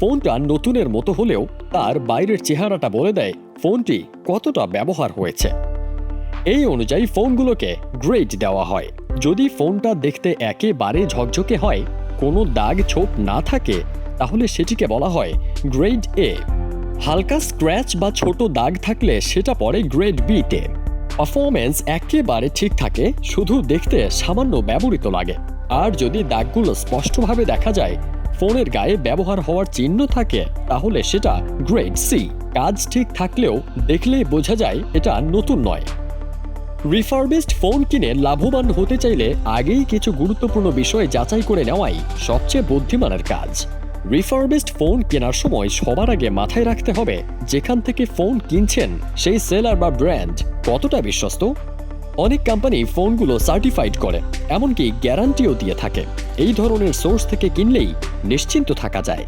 ফোনটা নতুনের মতো হলেও তার বাইরের চেহারাটা বলে দেয়, ফোনটি কতটা ব্যবহার হয়েছে? এই অনুযায়ী ফোনগুলোকে গ্রেড দেওয়া হয়। যদি ফোনটা দেখতে একেবারে ঝকঝকে হয়, কোনো দাগ ছোপ না থাকে, তাহলে সেটিকে বলা হয় গ্রেড এ। হালকা স্ক্র্যাচ বা ছোট দাগ থাকলে সেটা পড়ে গ্রেড বিতে পারফরমেন্স একেবারে ঠিক থাকে, শুধু দেখতে সামান্য ব্যবহৃত লাগে। আর যদি দাগগুলো স্পষ্টভাবে দেখা যায় ফোনের গায়ে ব্যবহার হওয়ার চিহ্ন থাকে, তাহলে সেটা গ্রেড সি কাজ ঠিক থাকলেও দেখলেই বোঝা যায় এটা নতুন নয়। রিফারবিস্ট ফোন কিনে লাভবান হতে চাইলে আগেই কিছু গুরুত্বপূর্ণ বিষয় যাচাই করে নেওয়াই সবচেয়ে বুদ্ধিমানের কাজ। রিফারবিস্ট ফোন কেনার সময় সবার আগে মাথায় রাখতে হবে, যেখান থেকে ফোন কিনছেন সেই সেলার বা ব্র্যান্ড কতটা বিশ্বস্ত। অনেক কোম্পানি ফোনগুলো সার্টিফাইড করে, এমনকি গ্যারান্টিও দিয়ে থাকে। এই ধরনের সোর্স থেকে কিনলেই নিশ্চিন্ত থাকা যায়।